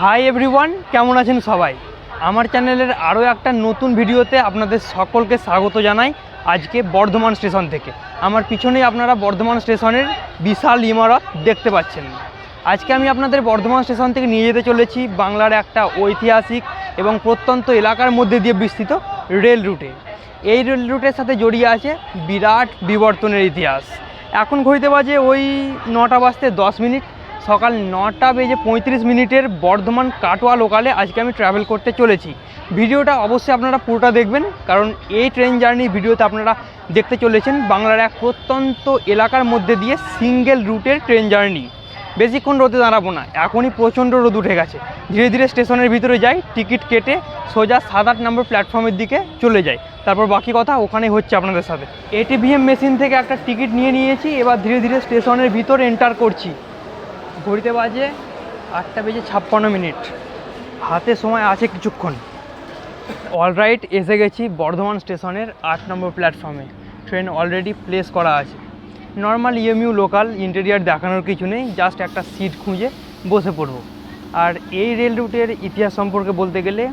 Hi everyone কেমন আছেন সবাই? আমার চ্যানেলের আরও একটা নতুন ভিডিওতে আপনাদের সকলকে স্বাগত জানাই আজকে বর্ধমান স্টেশন থেকে। আমার পিছনেই আপনারা বর্ধমান স্টেশনের বিশাল ইমারত দেখতে পাচ্ছেন। আজকে আমি আপনাদের বর্ধমান স্টেশন থেকে নিয়ে যেতে চলেছি বাংলার একটা ঐতিহাসিক এবং প্রত্যন্ত এলাকার মধ্যে দিয়ে বিস্তৃত রেল রুটে এই রেল রুটের সাথে জড়িয়ে আছে বিরাট বিবর্তনের ইতিহাস। এখন ঘড়িতে বাজে ওই নটা বাজতে দশ মিনিট। সকাল নটা বেজে পঁয়ত্রিশ মিনিটের বর্ধমান কাটোয়া লোকালে আজকে আমি ট্রাভেল করতে চলেছি। ভিডিওটা অবশ্যই আপনারা পুরোটা দেখবেন, কারণ এই ট্রেন জার্নি ভিডিওতে আপনারা দেখতে চলেছেন বাংলার এক প্রত্যন্ত এলাকার মধ্যে দিয়ে সিঙ্গেল রুটের ট্রেন জার্নি বেশিক্ষণ রোদে দাঁড়াবো না, এখনই প্রচণ্ড রোদ উঠে গেছে। ধীরে ধীরে স্টেশনের ভিতরে যাই, টিকিট কেটে সোজা সাত আট নম্বর প্ল্যাটফর্মের দিকে চলে যাই। তারপর বাকি কথা ওখানেই হচ্ছে আপনাদের সাথে। এটিভিএম মেশিন থেকে একটা টিকিট নিয়ে নিয়েছি, এবার ধীরে ধীরে স্টেশনের ভিতর এন্টার করছি। ঘড়িতে বাজে আটটা বেজে ছাপ্পান্ন মিনিট। হাতে সময় আছে কিছুক্ষণ। অলরাইট এসে গেছি বর্ধমান স্টেশনের আট নম্বর প্ল্যাটফর্মে। ট্রেন অলরেডি প্লেস করা আছে। নর্মাল ইএমইউ লোকাল, ইন্টেরিয়ার দেখানোর কিছু নেই, জাস্ট একটা সিট খুঁজে বসে পড়ব। আর এই রেল রুটের ইতিহাস সম্পর্কে বলতে গেলে,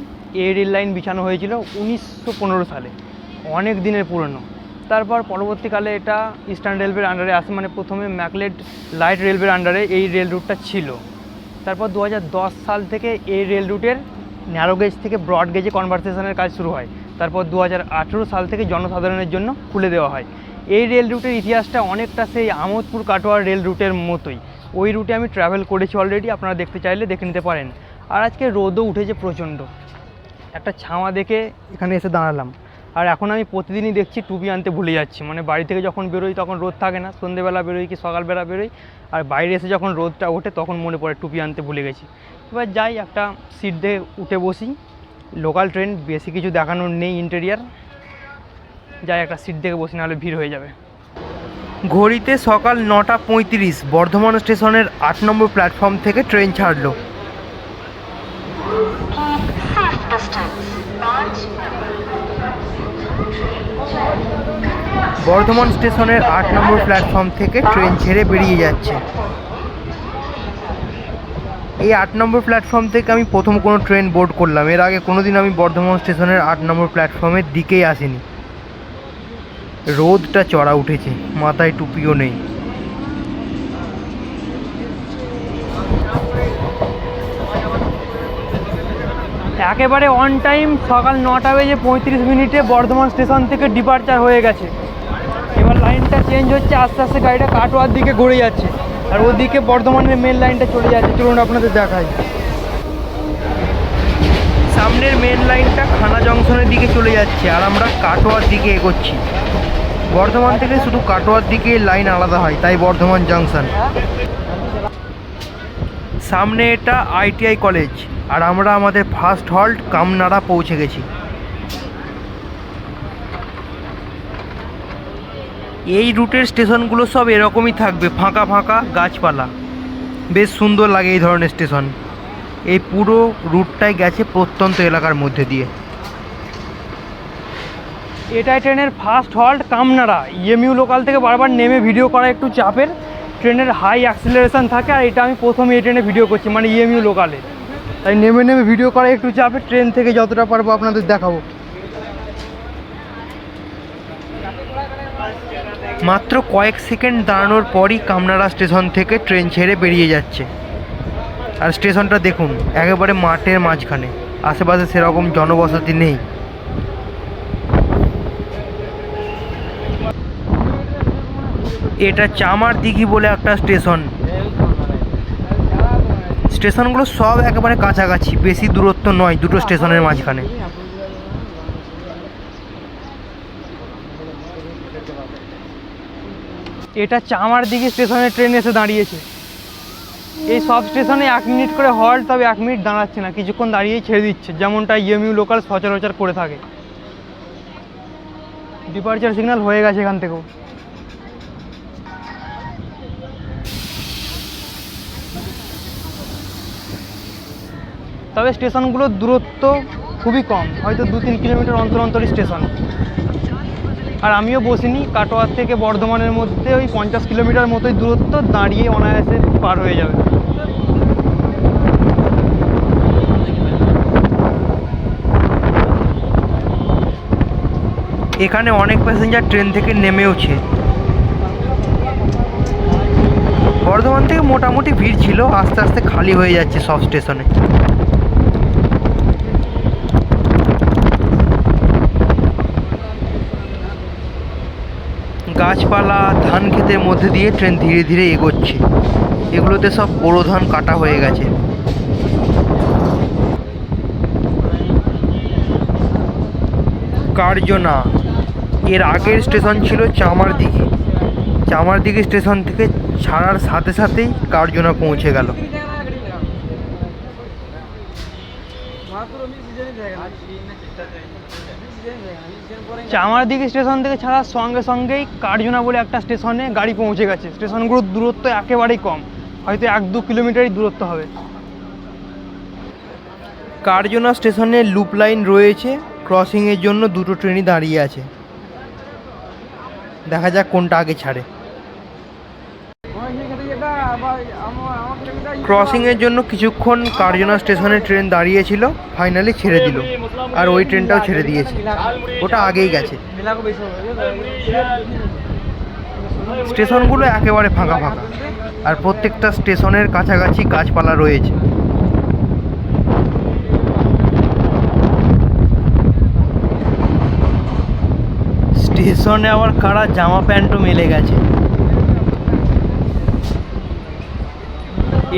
এই রেল লাইন বিছানো হয়েছিল উনিশশো পনেরো সালে, অনেক দিনের পুরনো। তারপর পরবর্তীকালে এটা ইস্টার্ন রেলওয়ের আন্ডারে আসে মানে প্রথমে ম্যাকলেট লাইট রেলওয়ের আন্ডারে এই রেল রুটটা ছিল। তারপর দু হাজার দশ সাল থেকে এই রেল রুটের ন্যারো গেজ থেকে ব্রড গেজে কনভারসেশনের কাজ শুরু হয়। তারপর দু হাজার আঠেরো সাল থেকে জনসাধারণের জন্য খুলে দেওয়া হয়। এই রেল রুটের ইতিহাসটা অনেকটা সেই আমোদপুর কাটোয়ার রেল রুটের মতোই। ওই রুটে আমি ট্রাভেল করেছি অলরেডি আপনারা দেখতে চাইলে দেখে নিতে পারেন। আর আজকে রোদও উঠেছে প্রচণ্ড। একটা ছাওয়া দেখে এখানে এসে দাঁড়ালাম। আর এখন আমি প্রতিদিনই দেখছি টুপি আনতে ভুলে যাচ্ছি। মানে বাড়ি থেকে যখন বেরোই তখন রোদ থাকে না, সন্ধেবেলা বেরোই কি সকালবেলা বেরোই, আর বাইরে এসে যখন রোদটা ওঠে তখন মনে পড়ে টুপি আনতে ভুলে গেছি। এবার যাই একটা সিট দিয়ে উঠে বসি। লোকাল ট্রেন বেশি কিছু দেখানোর নেই ইন্টেরিয়ার যাই একটা সিট দেখে বসি, নাহলে ভিড় হয়ে যাবে। ঘড়িতে সকাল নটা পঁয়ত্রিশ, বর্ধমান স্টেশনের আট নম্বর প্ল্যাটফর্ম থেকে ট্রেন ছাড়লো। বর্ধমান স্টেশনের আট নম্বর প্ল্যাটফর্ম থেকে ট্রেন ছেড়ে বেরিয়ে যাচ্ছে। এই আট নম্বর প্ল্যাটফর্ম থেকে আমি প্রথম কোনো ট্রেন বোর্ড করলাম। এর আগে কোনো দিন আমি বর্ধমান স্টেশনের আট নম্বর প্ল্যাটফর্মের দিকেই আসিনি। রোদটা চড়া উঠেছে, মাথায় টুপিও নেই। একেবারে অন টাইম সকাল নটা বেজে পঁয়ত্রিশ মিনিটে বর্ধমান স্টেশন থেকে ডিপার্চার হয়ে গেছে। এবার লাইনটা চেঞ্জ হচ্ছে, আস্তে আস্তে গাড়িটা কাটোয়ার দিকে ঘুরে যাচ্ছে। আর ওদিকে বর্ধমানের মেন লাইনটা চলে যাচ্ছে। চলুন আপনাদের দেখাই। সামনের মেন লাইনটা খানা জংশনের দিকে চলে যাচ্ছে, আর আমরা কাটোয়ার দিকে এগোচ্ছি। বর্ধমান থেকে শুধু কাটোয়ার দিকে লাইন আলাদা হয়, তাই বর্ধমান জংশন সামনে এটা আইটিআই কলেজ আর আমরা আমাদের ফার্স্ট হল্ট কামনাড়া পৌঁছে গেছি। এই রুটের স্টেশনগুলো সব এরকমই থাকবে, ফাঁকা ফাঁকা গাছপালা। বেশ সুন্দর লাগে এই ধরনের স্টেশন। এই পুরো রুটটাই গেছে প্রত্যন্ত এলাকার মধ্যে দিয়ে। এটাই ট্রেনের first halt Kamnara EMU local থেকে বারবার নেমে ভিডিও করা একটু চাপের। ট্রেনের হাই অ্যাক্সিলারেশন থাকে আর এটা আমি প্রথম এই ট্রেনে ভিডিও করছি মানে ইএমইউ লোকালে তাই নেমে নেমে ভিডিও করা একটু চাপের, ট্রেন থেকে যতটা পারব আপনাদের দেখাবো। মাত্র কয়েক সেকেন্ড দাঁড়ানোর পরই কামনাড়া স্টেশন থেকে ট্রেন ছেড়ে বেরিয়ে যাচ্ছে। আর স্টেশনটা দেখুন, একেবারে মাঠের মাঝখানে। আশেপাশে সেরকম জনবসতি নেই। এটা চামার দিঘি বলে একটা স্টেশন। স্টেশনগুলো সব একেবারে কাছাকাছি, বেশি দূরত্ব নয়, দুটো স্টেশনের মাঝখানে। এটা চামার দিকে স্টেশনে ট্রেন এসে দাঁড়িয়েছে। এই সব স্টেশনে এক মিনিট করে হল্ট তবে এক মিনিট দাঁড়াচ্ছে না, কিছুক্ষণ দাঁড়িয়েই ছেড়ে দিচ্ছে, যেমনটা ইএমইউ লোকাল সচরাচর করে থাকে। ডিপার্চার সিগন্যাল হয়ে গেছে এখান থেকেও। তবে স্টেশনগুলোর দূরত্ব খুবই কম, হয়তো দু তিন কিলোমিটার অন্তর অন্তর স্টেশন। আর আমিও বসিনি, কাটোয়ার থেকে বর্ধমানের মধ্যে ওই পঞ্চাশ কিলোমিটার মতোই দূরত্ব দাঁড়িয়ে অনায়াসে পার হয়ে যাবে। এখানে অনেক প্যাসেঞ্জার ট্রেন থেকে নেমেওছে। বর্ধমান থেকে মোটামুটি ভিড় ছিল, আস্তে আস্তে খালি হয়ে যাচ্ছে সব স্টেশনে গাছপালা, ধান ক্ষেতের মধ্যে দিয়ে ট্রেন ধীরে ধীরে এগোচ্ছে। এগুলোতে সব বোরো ধান কাটা হয়ে গেছে। কার্জনা, এর আগের স্টেশন ছিল চামার চামারদিঘি। চামারদিঘি স্টেশন থেকে ছাড়ার সাথে সাথেই কার্জনা পৌঁছে গেল। চামারদিঘি স্টেশন থেকে ছাড়ার সঙ্গে সঙ্গেই কার্জুনা বলে একটা স্টেশনে গাড়ি পৌঁছে গেছে। স্টেশনগুলোর দূরত্ব একেবারেই কম। হয়তো এক দু কিলোমিটারই দূরত্ব হবে। কার্জনা স্টেশনে লুপ লাইন রয়েছে। ক্রসিংয়ের জন্য দুটো ট্রেনই দাঁড়িয়ে আছে। দেখা যাক কোনটা আগে ছাড়ে। ক্রসিংয়ের জন্য কিছুক্ষণ কার্জনা স্টেশনে ট্রেন দাঁড়িয়েছিল ফাইনালি ছেড়ে দিল। আর ওই ট্রেনটাও ছেড়ে দিয়েছে। ওটা আগেই গেছে। স্টেশনগুলো একেবারে ফাঁকা ফাঁকা। আর প্রত্যেকটা স্টেশনের কাছাকাছি গাছপালা রয়েছে। স্টেশনে আবার কারা জামা প্যান্টও মেলে গেছে।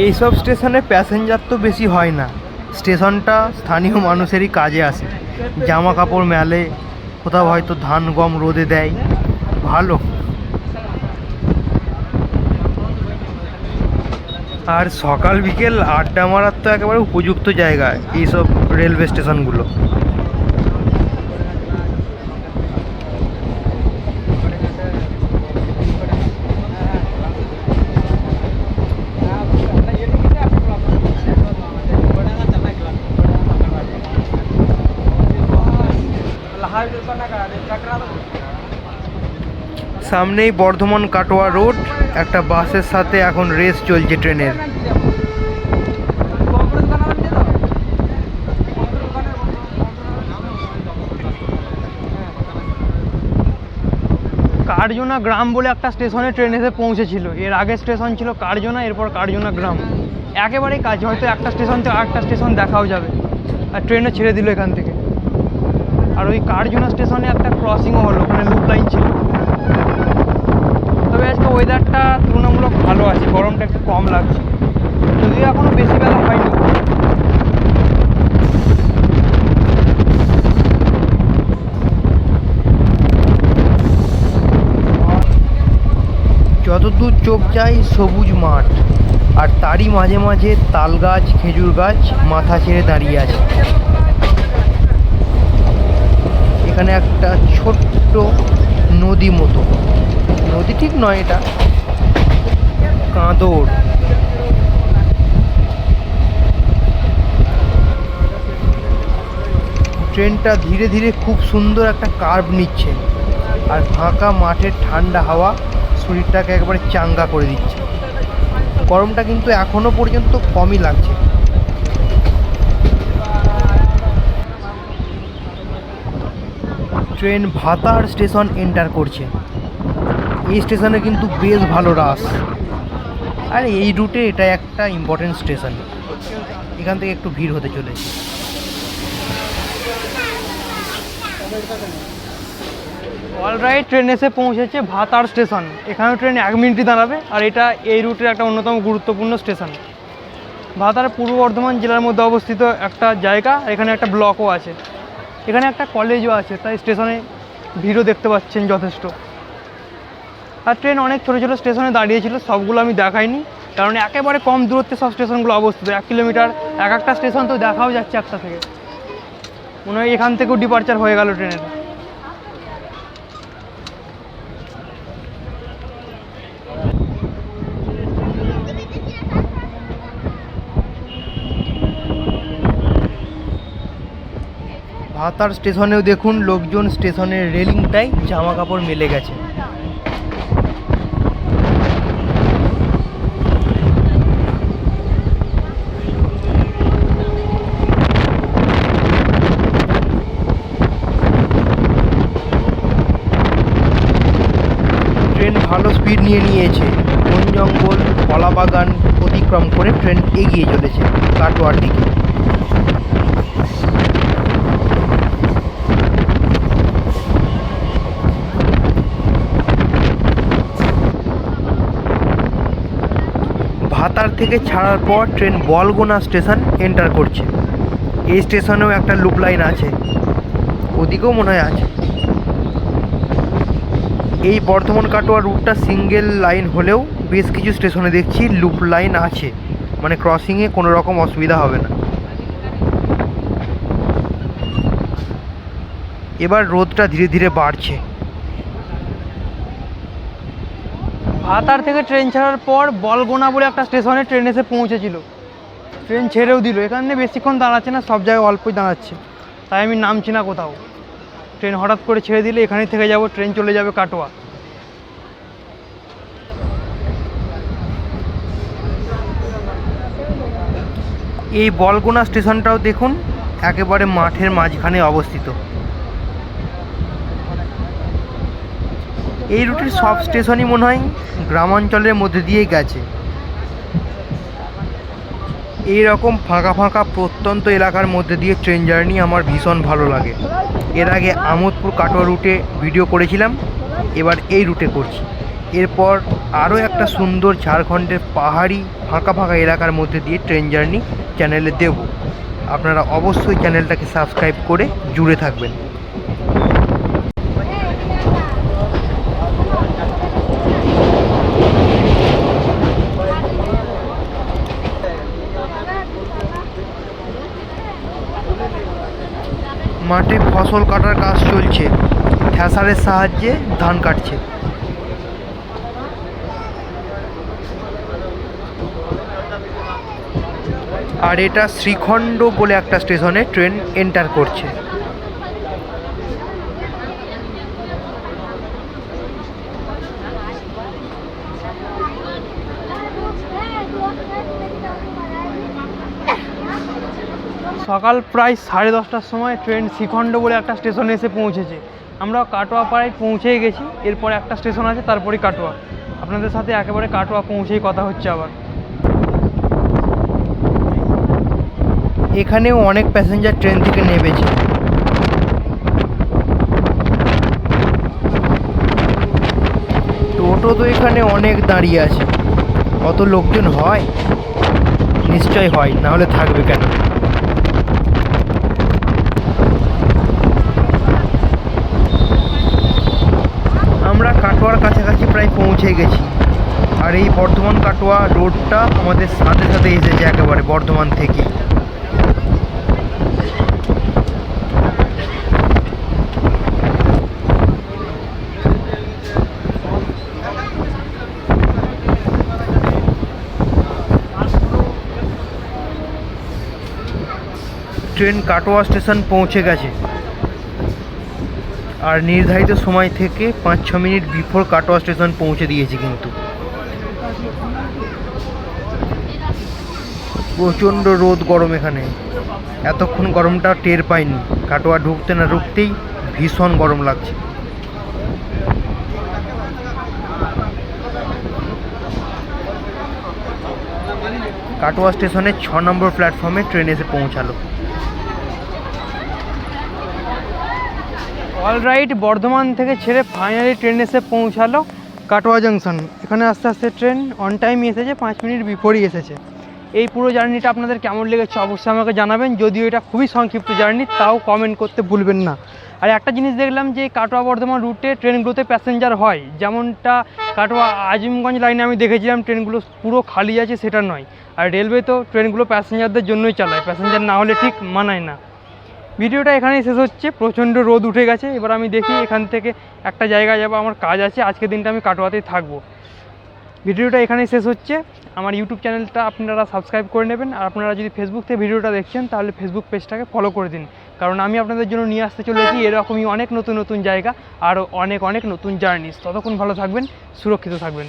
এইসব স্টেশনে প্যাসেঞ্জার তো বেশি হয় না। স্টেশনটা স্থানীয় মানুষেরই কাজে আসে। জামা কাপড় মেলে, কোথাও হয়তো ধান, গম রোদে দেয়। ভালো। আর সকাল বিকেল আড্ডা মারার তো একেবারে উপযুক্ত জায়গা, এইসব রেলওয়ে স্টেশনগুলো। সামনেই বর্ধমান কাটোয়া রোড, একটা বাসের সাথে এখন রেস চলছে ট্রেনের। কার্জনা গ্রাম বলে একটা স্টেশনে ট্রেন এসে পৌঁছেছিল। এর আগে স্টেশন ছিল কার্জনা, এরপর কার্জনা গ্রাম। একেবারেই কাজ হয়তো একটা স্টেশন থেকে আরেকটা স্টেশন দেখাও যাবে। আর ট্রেনও ছেড়ে দিল এখান থেকে। আর ওই কার্জনা স্টেশনে একটা ক্রসিংও হলো, ওখানে লুপ লাইন ছিল। ওয়েদারটা তুলনামূলক ভালো আছে, গরমটা একটু কম লাগছে। যদিও এখনও বেশি বেলা হয়নি। যতদূর চোখ যায়, সবুজ মাঠ। আর তারই মাঝে মাঝে তাল গাছ, খেজুর গাছ মাথা ছেড়ে দাঁড়িয়ে আছে। এখানে একটা ছোট্ট নদী মতো। নদী ঠিক নয় এটা। কাঁদর। ট্রেনটা ধীরে ধীরে খুব সুন্দর একটা কার্ভ নিচ্ছে আর ফাঁকা মাঠের ঠান্ডা হাওয়া শরীরটাকে একবারে চাঙ্গা করে দিচ্ছে। গরমটা কিন্তু এখনও পর্যন্ত কমই লাগছে। ট্রেন ভাতার স্টেশন এন্টার করছে। এই স্টেশনে কিন্তু বেশ ভালো রাস। আর এই রুটে এটা একটা ইম্পর্টেন্ট স্টেশন এখান থেকে একটু ভিড় হতে চলেছে। অলরাইট ট্রেন এসে পৌঁছেছে ভাতার স্টেশন এখানেও ট্রেন এক মিনিটই দাঁড়াবে, আর এটা এই রুটের একটা অন্যতম গুরুত্বপূর্ণ স্টেশন ভাতার পূর্ব বর্ধমান জেলার মধ্যে অবস্থিত একটা জায়গা এখানে একটা ব্লকও আছে। এখানে একটা কলেজও আছে, তাই স্টেশনে ভিড়ও দেখতে পাচ্ছেন যথেষ্ট। আর ট্রেন অনেক ছোটো ছোটো স্টেশনে দাঁড়িয়েছিল, সবগুলো আমি দেখাইনি। কারণ একেবারে কম দূরত্বে সব স্টেশনগুলো অবস্থিত। এক কিলোমিটার এক একটা স্টেশন তো দেখাও যাচ্ছে একটা থেকে। মনে হয় এখান থেকেও ডিপার্চার হয়ে গেল ট্রেনের ভাতার স্টেশনেও দেখুন, লোকজন স্টেশনের রেলিংটাই জামা কাপড় মেলে গেছে। কলা বাগান অতিক্রম করে ট্রেন এগিয়ে চলেছে কাটোয়ার দিকে। ভাতার থেকে ছাড়ার পর ট্রেন বলগোনা স্টেশন এন্টার করছে। এই স্টেশনেও একটা লুপ লাইন আছে। ওদিকেও মনে হয় আছে। এই বর্ধমান কাটোয়া রুটটা সিঙ্গেল লাইন হলেও বেশ কিছু স্টেশনে দেখছি লুপ লাইন আছে। মানে ক্রসিংয়ে কোনো রকম অসুবিধা হবে না। এবার রোদটা ধীরে ধীরে বাড়ছে। ভাতার থেকে ট্রেন ছাড়ার পর বলগোনা বলে একটা স্টেশনে ট্রেন এসে পৌঁছেছিল। ট্রেন ছেড়েও দিল। এখানে বেশিক্ষণ দাঁড়াচ্ছে না, সব জায়গায় অল্পই দাঁড়াচ্ছে। তাই আমি নামছি না কোথাও। ট্রেন হঠাৎ করে ছেড়ে দিলে এখানেই থেকে যাব ট্রেন চলে যাবে কাটোয়া। এই বলগোনা স্টেশনটাও দেখুন, একেবারে মাঠের মাঝখানে অবস্থিত। এই রুটের সব স্টেশনই মনে হয় গ্রামাঞ্চলের মধ্যে দিয়েই গেছে। এই রকম ফাঁকা ফাঁকা প্রত্যন্ত এলাকার মধ্যে দিয়ে ট্রেন জার্নি আমার ভীষণ ভালো লাগে। এর আগে আমোদপুর কাটোয়া রুটে ভিডিও করেছিলাম, এবার এই রুটে করছি। এরপর আরও একটা সুন্দর ঝাড়খণ্ডের পাহাড়ি, ফাঁকা ফাঁকা এলাকার মধ্যে দিয়ে ট্রেন জার্নি চ্যানেলে দেব। আপনারা অবশ্যই চ্যানেলটাকে সাবস্ক্রাইব করে জুড়ে থাকবেন। মাঠে ফসল কাটার কাজ চলছে। থ্যাসারের সাহায্যে ধান কাটছে। আর এটা শ্রীখণ্ড বলে একটা স্টেশনে ট্রেন এন্টার করছে। সকাল প্রায় সাড়ে দশটার সময় ট্রেন শ্রীখণ্ড বলে একটা স্টেশনে এসে পৌঁছেছে। আমরা কাটোয়া পাড়ায় পৌঁছেই গেছি, এরপরে একটা স্টেশন আছে, তারপরেই কাটোয়া। আপনাদের সাথে একেবারে কাটোয়া পৌঁছেই কথা হচ্ছে আবার। এখানেও অনেক প্যাসেঞ্জার ট্রেন থেকে নেমেছে। টোটো তো এখানে অনেক দাঁড়িয়ে আছে। অত লোকজন হয়? নিশ্চয় হয়, না হলে থাকবে কেন? আমরা কাটোয়ার কাছাকাছি প্রায় পৌঁছে গেছি। আর এই বর্ধমান কাটোয়া রোডটা আমাদের সাথে সাথে এসেছে একেবারে বর্ধমান থেকে ট্রেন কাটোয়া স্টেশন পৌঁছে গেছে। আর নির্ধারিত সময় থেকে পাঁচ ছ মিনিট বিফোর কাটোয়া স্টেশন পৌঁছে দিয়েছে কিন্তু। প্রচণ্ড রোদ গরম এখানে। এতক্ষণ গরমটা টের পাইনি। কাটোয়া ঢুকতে না ঢুকতেই ভীষণ গরম লাগছে। কাটোয়া স্টেশনের ছ নম্বর প্ল্যাটফর্মে ট্রেন এসে পৌঁছালো। অলরাইট বর্ধমান থেকে ছেড়ে ফাইনালি ট্রেন এসে পৌঁছালো কাটোয়া জাংশন। এখানে আস্তে আস্তে ট্রেন অন টাইম এসেছে, পাঁচ মিনিট বিফোরই এসেছে। এই পুরো জার্নিটা আপনাদের কেমন লেগেছে অবশ্যই আমাকে জানাবেন, যদিও এটা খুবই সংক্ষিপ্ত জার্নি, তাও কমেন্ট করতে ভুলবেন না। আর একটা জিনিস দেখলাম যে কাটোয়া বর্ধমান রুটে ট্রেনগুলোতে প্যাসেঞ্জার হয়, যেমনটা কাটোয়া আজিমগঞ্জ লাইনে আমি দেখেছিলাম, ট্রেনগুলো পুরো খালি আছে, সেটা নয়। আর রেলওয়ে তো ট্রেনগুলো প্যাসেঞ্জারদের জন্যই চালায় প্যাসেঞ্জার না হলে ঠিক মানায় না। ভিডিওটা এখানেই শেষ হচ্ছে। প্রচণ্ড রোদ উঠে গেছে। এবার আমি দেখি এখান থেকে একটা জায়গায় যাব, আমার কাজ আছে, আজকের দিনটা আমি কাটোয়াতেই থাকব। ভিডিওটা এখানেই শেষ হচ্ছে। আমার ইউটিউব চ্যানেলটা আপনারা সাবস্ক্রাইব করে নেবেন। আর আপনারা যদি ফেসবুক থেকে ভিডিওটা দেখছেন, তাহলে ফেসবুক পেজটাকে ফলো করে দিন। কারণ আমি আপনাদের জন্য নিয়ে আসতে চলেছি এরকমই অনেক নতুন নতুন জায়গা আর অনেক অনেক নতুন জার্নিস ততক্ষণ ভালো থাকবেন, সুরক্ষিত থাকবেন।